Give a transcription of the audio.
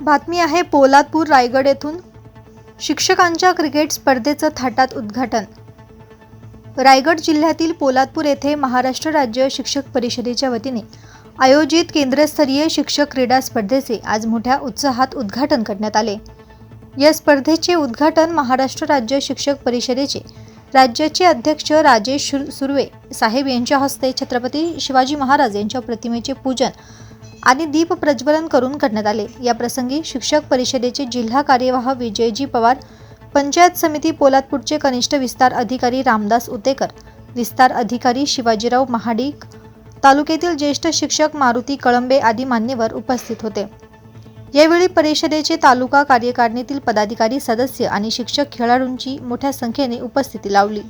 बातमी आहे पोलादपूर रायगड येथून. शिक्षकांच्या क्रिकेट स्पर्धेचं थाटात उद्घाटन. रायगड जिल्ह्यातील पोलादपूर येथे महाराष्ट्र राज्य शिक्षक परिषदेच्या वतीने आयोजित केंद्रस्तरीय शिक्षक क्रीडा स्पर्धेचे आज मोठ्या उत्साहात उद्घाटन करण्यात आले. या स्पर्धेचे उद्घाटन महाराष्ट्र राज्य शिक्षक परिषदेचे राज्याचे अध्यक्ष राजेश सुर्वे साहेब यांच्या हस्ते छत्रपती शिवाजी महाराज यांच्या प्रतिमेचे पूजन आणि दीप प्रज्वलन करून करण्यात आले. या प्रसंगी शिक्षक परिषदेचे जिल्हा कार्यवाह विजयजी पवार पंचायत समिती पोलादपूरचे कनिष्ठ विस्तार अधिकारी रामदास उतेकर विस्तार अधिकारी शिवाजीराव महाडिक तालुक्यातील ज्येष्ठ शिक्षक मारुती कळंबे आदी मान्यवर उपस्थित होते. यावेळी परिषदेचे तालुका कार्यकारिणीतील पदाधिकारी सदस्य आणि शिक्षक खेळाडूंची मोठ्या संख्येने उपस्थिती लावली.